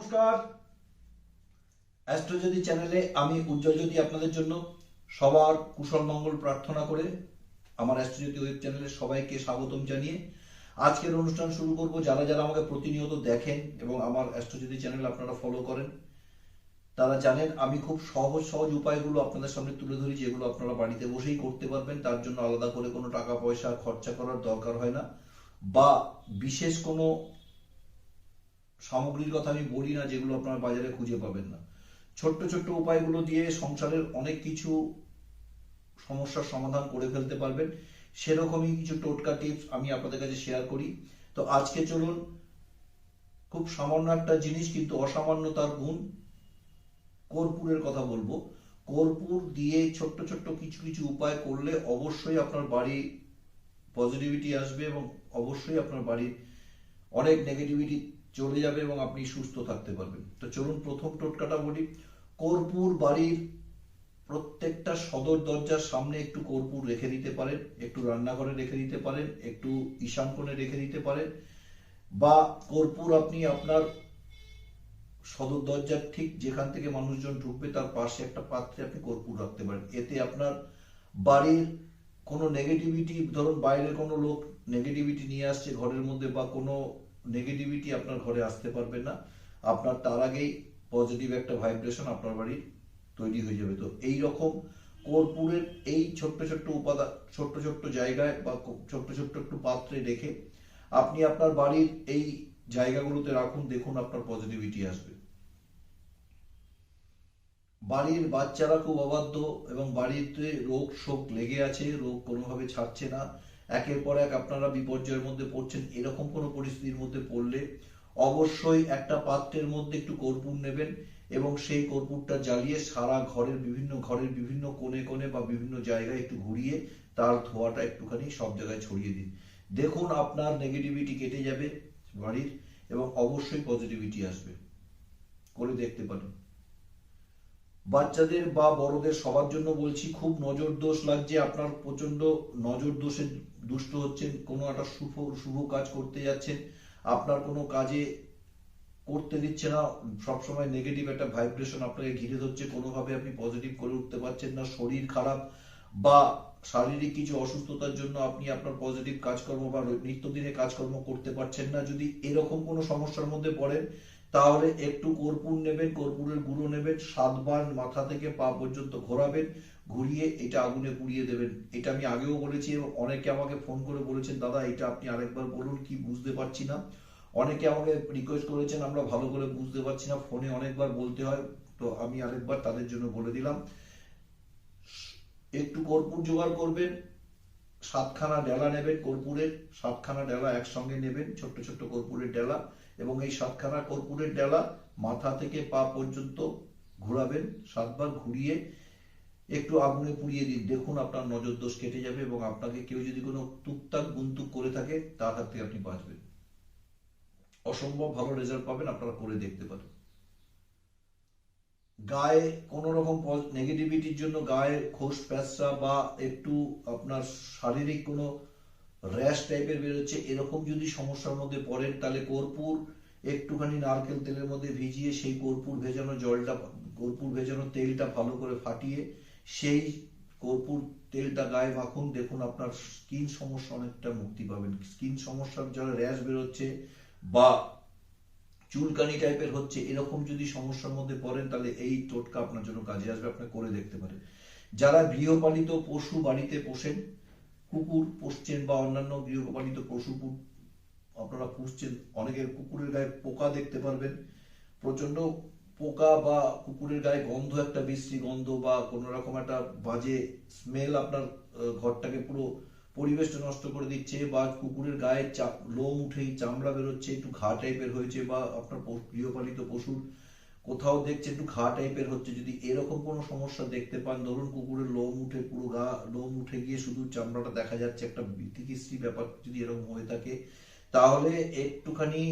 নমস্কার। অ্যাস্ট্রোজ্যোতি চ্যানেলে আমি উজ্জ্বল জ্যোতি আপনাদের জন্য সবার কুশল মঙ্গল প্রার্থনা করে আমার অ্যাস্ট্রোজ্যোতি ওয়েব চ্যানেলে সবাইকে স্বাগতম জানিয়ে আজকের অনুষ্ঠান শুরু করব। যারা যারা আমাকে প্রতিনিয়ত দেখেন এবং আমার অ্যাস্ট্রোজ্যোতি চ্যানেল আপনারা ফলো করেন, তারা জানেন আমি খুব সহজ সহজ উপায়গুলো আপনাদের সামনে তুলে ধরি, যেগুলো আপনারা বাড়িতে বসেই করতে পারবেন। তার জন্য আলাদা করে কোনো টাকা পয়সা খরচা করার দরকার হয় না। বা বিশেষ কোনো সামগ্রীর কথা আমি বলি না, যেগুলো আপনারা বাজারে খুঁজে পাবেন না। ছোট্ট ছোট্ট উপায়গুলো দিয়ে সংসারের অনেক কিছু সমস্যার সমাধান করে ফেলতে পারবেন। সেরকমই কিছু টোটকা টিপস আমি আপনাদের কাছে শেয়ার করি। তো আজকে চলুন, খুব সামান্য একটা জিনিস, কিন্তু অসামান্য তার গুণ কর্পূরের কথা বলব। কর্পূর দিয়ে ছোট্ট ছোট্ট কিছু কিছু উপায় করলে অবশ্যই আপনার বাড়ি পজিটিভিটি আসবে এবং অবশ্যই আপনার বাড়ির অনেক নেগেটিভিটি চলে যাবে এবং আপনি সুস্থ থাকতে পারবেন। তো চলুন প্রথম টোটকাটা বলি। কর্পূর বাড়ির প্রত্যেকটা সদর দরজার সামনে একটু কর্পূর রেখে দিতে পারেন, একটু রান্নাঘরে রেখে দিতে পারেন, একটু ঈশান কোণে রেখে দিতে পারেন বা কর্পূর আপনি আপনার সদর দরজার ঠিক যেখান থেকে মানুষজন ঢুকবে তার পাশে একটা পাত্রে আপনি কর্পূর রাখতে পারেন। এতে আপনার বাড়ির কোনো নেগেটিভিটি ধরুন বাইরের কোনো লোক নেগেটিভিটি নিয়ে আসছে ঘরের মধ্যে বা কোনো নেগেটিভিটি আপনার ঘরে আসতে পারবে না। আপনার তার আগেই পজিটিভ একটা ভাইব্রেশন আপনার বাড়ির তৈরি হয়ে যাবে। তো এই রকম কর্পূরের এই ছোট্ট ছোট্ট উপাদান ছোট্ট ছোট্ট জায়গায় বা ছোট্ট ছোট্ট একটু পাত্রে রেখে আপনি আপনার বাড়ির এই জায়গাগুলোতে রাখুন, দেখুন আপনার পজিটিভিটি আসবে। বাড়ির বাচ্চারা খুব অবাধ্য এবং বাড়িতে রোগ শোক লেগে আছে, রোগ কোনোভাবে ছাড়ছে না। একের পর এক আপনারা বিপর্যয়ের মধ্যে পড়ছেন, এরকম কোনো পরিস্থিতির মধ্যে পড়লে অবশ্যই একটা পাত্রের মধ্যে একটু কর্পূর নেবেন এবং সেই কর্পূরটা জ্বালিয়ে সারা ঘরের বিভিন্ন ঘরের বিভিন্ন কোণে কোণে বা বিভিন্ন জায়গায় একটু ঘুরিয়ে তার ধোঁয়াটা একটুখানি সব জায়গায় ছড়িয়ে দিন। দেখুন আপনার নেগেটিভিটি কেটে যাবে বাড়ির এবং অবশ্যই পজিটিভিটি আসবে। করে দেখতে পারেন। বাচ্চাদের বা বড়দের সবার জন্য বলছি, খুব নজর দোষ লাগছে, আপনার প্রচণ্ড নজর দোষে দুষ্ট হচ্ছেন, কোনো একটা শুভ শুভ কাজ করতে যাচ্ছেন, আপনার কোনো কাজে করতে দিচ্ছে না, সবসময় নেগেটিভ একটা ভাইব্রেশন আপনাকে ঘিরে ধরছে, কোনোভাবে আপনি পজিটিভ করে উঠতে পারছেন না, শরীর খারাপ বা শারীরিক কিছু অসুস্থতার জন্য আপনি আপনার পজিটিভ কাজকর্ম বা নিত্যদিনে কাজকর্ম করতে পারছেন না, যদি এরকম কোনো সমস্যার মধ্যে পড়েন তাহলে একটু কর্পূর নেবেন, কর্পূরের গুঁড়ো নেবেন সাতবার মাথা থেকে পা পর্যন্ত ঘোরাবেন, ঘুরিয়ে এটা আগুনে পুড়িয়ে দেবেন। এটা আমি আগেও বলেছি এবং অনেকে আমাকে ফোন করে বলেছেন, দাদা, এটা আপনি আরেকবার বলুন, কি বুঝতে পারছি না। অনেকে আমাকে রিকোয়েস্ট করেছেন, আমরা ভালো করে বুঝতে পারছি না ফোনে অনেকবার বলতে হয়। তো আমি আরেকবার তাদের জন্য বলে দিলাম। একটু কর্পূর জোগাড় করবেন, সাতখানা ডেলা নেবেন কর্পূরের, সাতখানা ডেলা একসঙ্গে নেবেন, ছোট্ট ছোট্ট কর্পূরের ডেলা। এবং এই সাতখানা কর্পূরের ডেলা মাথা থেকে পা পর্যন্ত ঘোরাবেন। সাতবার ঘুরিয়ে একটু আগুনে পুড়িয়ে দিন। দেখুন আপনার নজর দোষ কেটে যাবে এবং আপনাকে কেউ যদি কোনো টুকটাক গুন্তুক করে থাকে তার হাত থেকে আপনি বাঁচবেন। অসম্ভব ভালো রেজাল্ট পাবেন, আপনারা করে দেখতে পারেন। গায়ে কোন রকম নেগেটিভিটির জন্য গায়ে খোস, প্যাঁচড়া বা একটু আপনার শারীরিক কোনো র্যাশ টাইপের বেরোচ্ছে, এরকম যদি সমস্যার মধ্যে পড়েন, তাহলে কর্পূর, একটুখানি নারকেল তেলের মধ্যে ভিজিয়ে সেই কর্পূর ভেজানো জলটা, কর্পূর ভেজানো তেলটা ভালো করে ফাটিয়ে সেই কর্পূর তেলটা গায়ে মাখুন। দেখুন আপনার স্কিন সমস্যা অনেকটা মুক্তি পাবেন। স্কিন সমস্যার যারা র্যাশ বেরোচ্ছে বা চুলকানি টাইপের হচ্ছে, এরকম যদি সমস্যার মধ্যে পড়েন, তাহলে এই টোটকা আপনার জন্য কাজে আসবে, আপনি করে দেখতে পারেন। যারা গৃহপালিত পশু বাড়িতে পোষেন কুকুর পুষছেন বা অন্যান্য গৃহপালিত পশু আপনারা পুষছেন, অনেকের কুকুরের গায়ে পোকা দেখতে পারবেন। প্রচণ্ড পোকা বা কুকুরের গায়ে গন্ধ, একটা বিশ্রী গন্ধ বা কোনো রকম একটা বাজে স্মেল আপনার ঘরটাকে পুরো পরিবেশটা নষ্ট করে দিচ্ছে বা কুকুরের গায়ে লোম উঠেই চামড়া বেরোচ্ছে, একটু ঘা টাইপের হয়েছে বা আপনার গৃহপালিত পশুর কোথাও দেখছে একটু ঘা টাইপের হচ্ছে, যদি এরকম কোনো সমস্যা দেখতে পান, ধরুন কুকুরের লোম উঠে, পুরো গা লোম উঠে গিয়ে শুধু চামড়াটা দেখা যাচ্ছে, একটা বিতিকিশ্রী ব্যাপার যদি এরকম হয়ে থাকে, তাহলে একটুখানি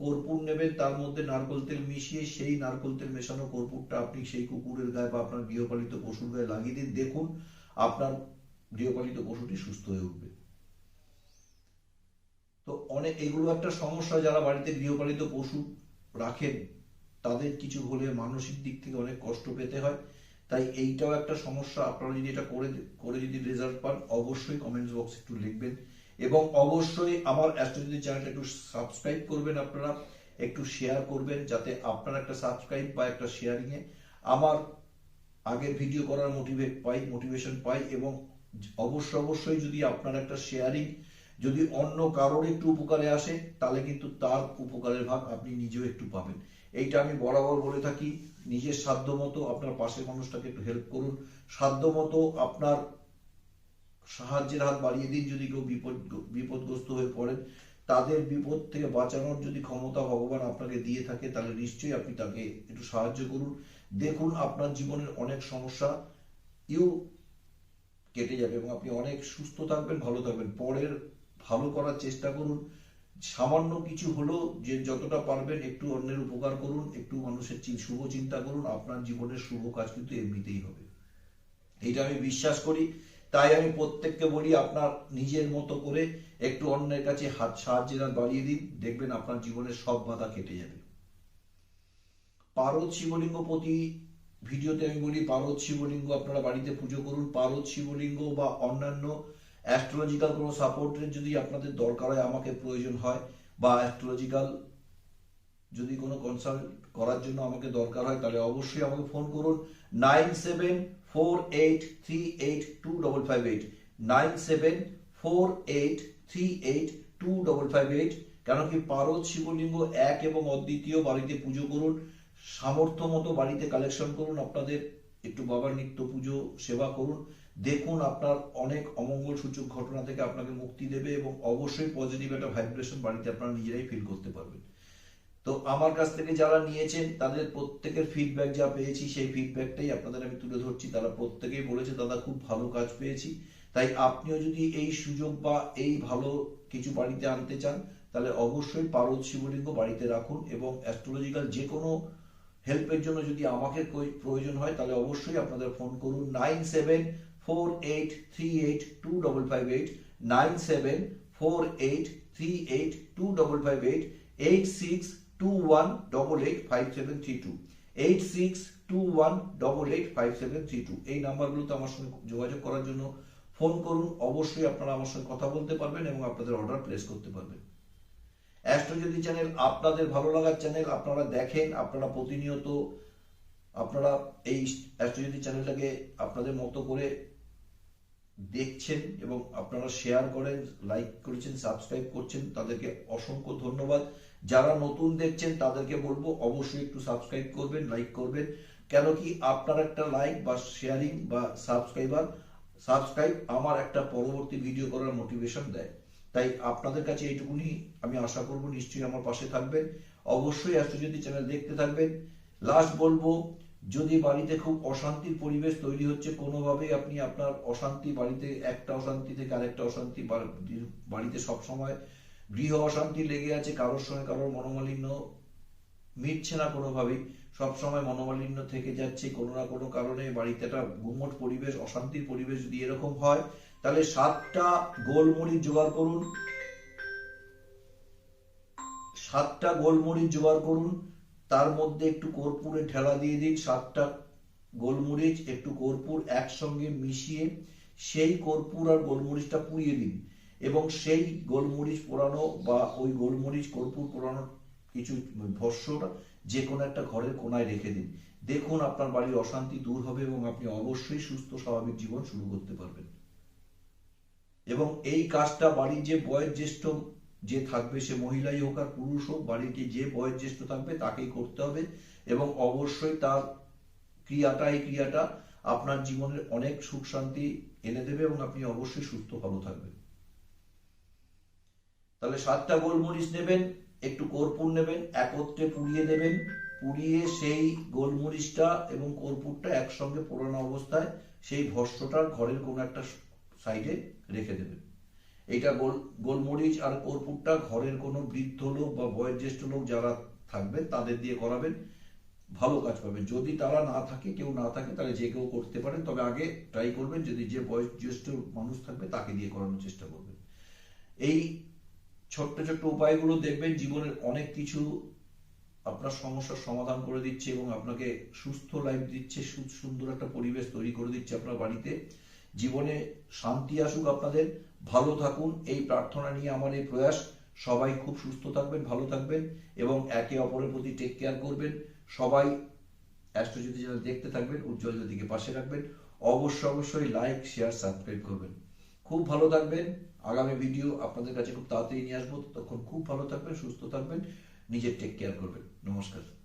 কর্পূর নেবেন, তার মধ্যে নারকোল তেল মিশিয়ে সেই নারকোল তেল মেশানো কর্পূরটা আপনি সেই কুকুরের গায়ে বা আপনার গৃহপালিত পশুর গায়ে লাগিয়ে দিন, দেখুন আপনার গৃহপালিত পশুটি সুস্থ হয়ে উঠবে। তো অনেক, এগুলো একটা সমস্যা যারা বাড়িতে গৃহপালিত পশু রাখেন তাদের কিছু হলে মানসিক দিক থেকে অনেক কষ্ট পেতে হয়। তাই এইটাও একটা সমস্যা। আপনারা যদি এটা করে করে যদি রেজাল্ট পান, অবশ্যই কমেন্টস বক্সে একটু লিখবেন। এবং অবশ্যই আমার অ্যাস্ট্রোলজি চ্যানেলটা একটু সাবস্ক্রাইব করবেন আপনারা। একটু শেয়ার করবেন যাতে আপনার একটা সাবস্ক্রাইব বা একটা শেয়ারিং এ আমার আগের ভিডিও করার মোটিভেট পাই মোটিভেশন পাই এবং অবশ্যই অবশ্যই যদি আপনার একটা শেয়ারিং যদি অন্য কারোর একটু উপকারে আসে, তাহলে কিন্তু তার উপকারের ভাগ আপনি নিজেও একটু পাবেন। এইটা আমি বরাবর বলে থাকি, নিজের সাধ্য মতো আপনার পাশের মানুষটাকে একটু হেল্প করুন। সাধ্য মতো আপনার সাহায্যের হাত বাড়িয়ে দিন যদি কেউ বিপদ, বিপদগ্রস্ত হয়ে পড়েন। তাদের বিপদ থেকে বাঁচানোর যদি ক্ষমতা ভগবান আপনাকে দিয়ে থাকে, তাহলে নিশ্চয়ই আপনি তাকে একটু সাহায্য করুন। দেখুন, আপনার জীবনের অনেক সমস্যা, ইউ কেটে যাবে এবং আপনি অনেক সুস্থ থাকবেন, ভালো থাকবেন। পরের ভালো করার চেষ্টা করুন। সামান্য কিছু হলো যে যতটা পারবেন একটু অন্যের উপকার করুন, একটু মানুষের শুভ চিন্তা করুন, আপনার জীবনের শুভ কাজ কিন্তু এমনিতেই হবে। এটা আমি বিশ্বাস করি। তাই আমি প্রত্যেককে বলি, আপনার নিজের মতো করে একটু অন্যের কাছে হাত সাহায্যের হাত বাড়িয়ে দিন, দেখবেন আপনার জীবনের সব বাধা কেটে যাবে। পারদ শিবলিঙ্গ প্রতি ভিডিওতে আমি বলি, পারদ শিবলিঙ্গ আপনারা বাড়িতে পুজো করুন। পারদ শিবলিঙ্গ বা অন্যান্য অ্যাস্ট্রোলজিক্যাল কোনো সাপোর্টের যদি আপনাদের দরকার হয়, আমাকে প্রয়োজন হয়, বা অ্যাস্ট্রোলজিক্যাল যদি কোনো কনসাল্ট করার জন্য আমাকে দরকার হয়, তাহলে অবশ্যই আমাকে ফোন করুন। Nine seven four eight three eight two double five eight. Nine seven four eight three eight two double five eight. কেন কি পারদ, শিবলিঙ্গ এক এবং অদ্বিতীয় বাড়িতে পুজো করুন। সামর্থ্য মতো বাড়িতে কালেকশন করুন। আপনাদের একটু বাবার নিত্য পুজো, সেবা করুন। দেখুন আপনার অনেক অমঙ্গল সূচক ঘটনা থেকে আপনাকে মুক্তি দেবে এবং অবশ্যই পজিটিভ একটা ভাইব্রেশন বাড়িতে আপনারা নিজেরাই ফিল করতে পারবেন। তো আমার কাছ থেকে যারা নিয়েছেন, তাদের প্রত্যেকের ফিডব্যাক যা পেয়েছি, সেই ফিডব্যাকটাই আপনাদের আমি তুলে ধরছি। তারা প্রত্যেকেই বলেছে, দাদা, খুব ভালো কাজ পেয়েছি। তাই আপনিও যদি এই সুযোগ বা এই ভালো কিছু বাড়িতে আনতে চান, তাহলে অবশ্যই পারদ শিবলিঙ্গ বাড়িতে রাখুন এবং অ্যাস্ট্রোলজিক্যাল যে কোনো হেল্পের জন্য যদি আমাকে প্রয়োজন হয়, তাহলে অবশ্যই আপনাদের ফোন করুন। Nine seven four eight three eight two double five eight nine seven four eight three eight two double five eight eight six two one double eight five seven three two eight six two one double eight five seven three two এই নাম্বারগুলোতে আমার সঙ্গে যোগাযোগ করার জন্য phone করুন। অবশ্যই আপনারা আমার সঙ্গে কথা বলতে পারবেন এবং আপনাদের অর্ডার প্লেস করতে পারবেন। অ্যাস্ট্রোজ্যোতি চ্যানেল, আপনাদের ভালো লাগার চ্যানেল, আপনারা দেখেন, আপনারা প্রতিনিয়ত, আপনারা এই অ্যাস্ট্রোজ্যোতি চ্যানেলটাকে আপনাদের মতো করে দেখছেন এবং আপনারা শেয়ার করেন লাইক করেছেন সাবস্ক্রাইব করছেন, তাদেরকে অসংখ্য ধন্যবাদ। যারা নতুন দেখছেন, তাদেরকে বলব অবশ্যই একটু সাবস্ক্রাইব করবেন লাইক করবেন। কেন কি আপনার একটা লাইক বা শেয়ারিং বা সাবস্ক্রাইবার সাবস্ক্রাইব আমার একটা পরবর্তী ভিডিও করার মোটিভেশন দেয়। তাই আপনাদের কাছে এইটুকুনি আমি আশা করব, নিশ্চয়ই আমার পাশে থাকবেন। অবশ্যই অ্যাস্ট্রোজ্যোতি চ্যানেল দেখতে থাকবেন। লাস্ট বলব যদি বাড়িতে খুব অশান্তির পরিবেশ তৈরি হচ্ছে, কোনোভাবেই আপনি আপনার অশান্তি বাড়িতে, একটা অশান্তি থেকে আরেকটা অশান্তি বাড়িতে সব সময় গৃহ অশান্তি লেগে আছে, কারোর সঙ্গে কারোর মনোমালিন্য মিটছে না কোনোভাবেই, সবসময় মনোমালিন্য থেকে যাচ্ছে, কোনো না কোনো কারণে বাড়িতে একটা গুমট পরিবেশ, অশান্তির পরিবেশ যদি এরকম হয়, তাহলে সাতটা গোলমরিচ জোগাড় করুন। সাতটা গোলমরিচ জোগাড় করুন তার মধ্যে একটু কর্পূরে ঠেলা দিয়ে দিন, সাতটা গোলমরিচ, একটু কর্পূর একসঙ্গে মিশিয়ে সেই কর্পূর আর গোলমরিচটা পুড়িয়ে দিন। এবং সেই গোলমরিচ পোড়ানো বা ওই গোলমরিচ কর্পূর পোড়ানো কিছু ভস্যটা যে কোনো একটা ঘরের কোনায় রেখে দিন। দেখুন আপনার বাড়ির অশান্তি দূর হবে এবং আপনি অবশ্যই সুস্থ স্বাভাবিক জীবন শুরু করতে পারবেন। এবং এই কাজটা বাড়ির যে বয়োজ্যেষ্ঠ যে থাকবে সে মহিলাই হোক আর পুরুষ হোক বাড়িতে যে বয়োজ্যেষ্ঠ থাকবে তাকেই করতে হবে এবং অবশ্যই তার ক্রিয়াটা, এই ক্রিয়াটা আপনার জীবনের অনেক সুখ শান্তি এনে দেবে এবং আপনি অবশ্যই সুস্থ, ভালো থাকবেন। তাহলে সাতটা গোলমরিচ নেবেন, একটু কর্পূর নেবেন, একত্রে পুড়িয়ে দেবেন পুড়িয়ে সেই গোলমরিচটা এবং কর্পূরটা একসঙ্গে পোড়ানো অবস্থায় সেই ভস্যটা ঘরের কোনো একটা সাইডে রেখে দেবেন। গোল, গোলমরিচ আর কর্পূরটা ঘরের কোনো বৃদ্ধ লোক বা বয়োজ্যেষ্ঠ লোক যারা থাকবেন, তাদের দিয়ে করাবেন। ভালো কাজ পাবেন যদি তারা না থাকে, কেউ না থাকে, তাহলে যে কেউ করতে পারেন। তবে আগে ট্রাই করবেন, যদি যে বয়োজ্যেষ্ঠ মানুষ থাকবে, তাকে দিয়ে করানোর চেষ্টা করবেন। এই ছোট্ট ছোট্ট উপায়গুলো দেখবেন, জীবনের অনেক কিছু আপনার সমস্যার সমাধান করে দিচ্ছে এবং আপনাকে সুস্থ লাইফ দিচ্ছে সুন্দর একটা পরিবেশ তৈরি করে দিচ্ছে আপনার বাড়িতে। জীবনে শান্তি আসুক আপনাদের। ভালো থাকুন। এই প্রার্থনা নিয়ে আমার এই প্রয়াস। সবাই খুব সুস্থ থাকবেন, ভালো থাকবেন এবং একে অপরের প্রতি টেক কেয়ার করবেন। সবাই অ্যাস্ট্রোজ্যোতি চ্যানেল দেখতে থাকবেন উজ্জ্বল জ্যোতিকে পাশে রাখবেন। অবশ্যই অবশ্যই লাইক শেয়ার সাবস্ক্রাইব করবেন। খুব ভালো থাকবেন। আগামী ভিডিও আপনাদের কাছে খুব তাড়াতাড়ি নিয়ে আসব। তখন খুব ভালো থাকবেন, সুস্থ থাকবেন, নিজের টেক কেয়ার করবেন। নমস্কার।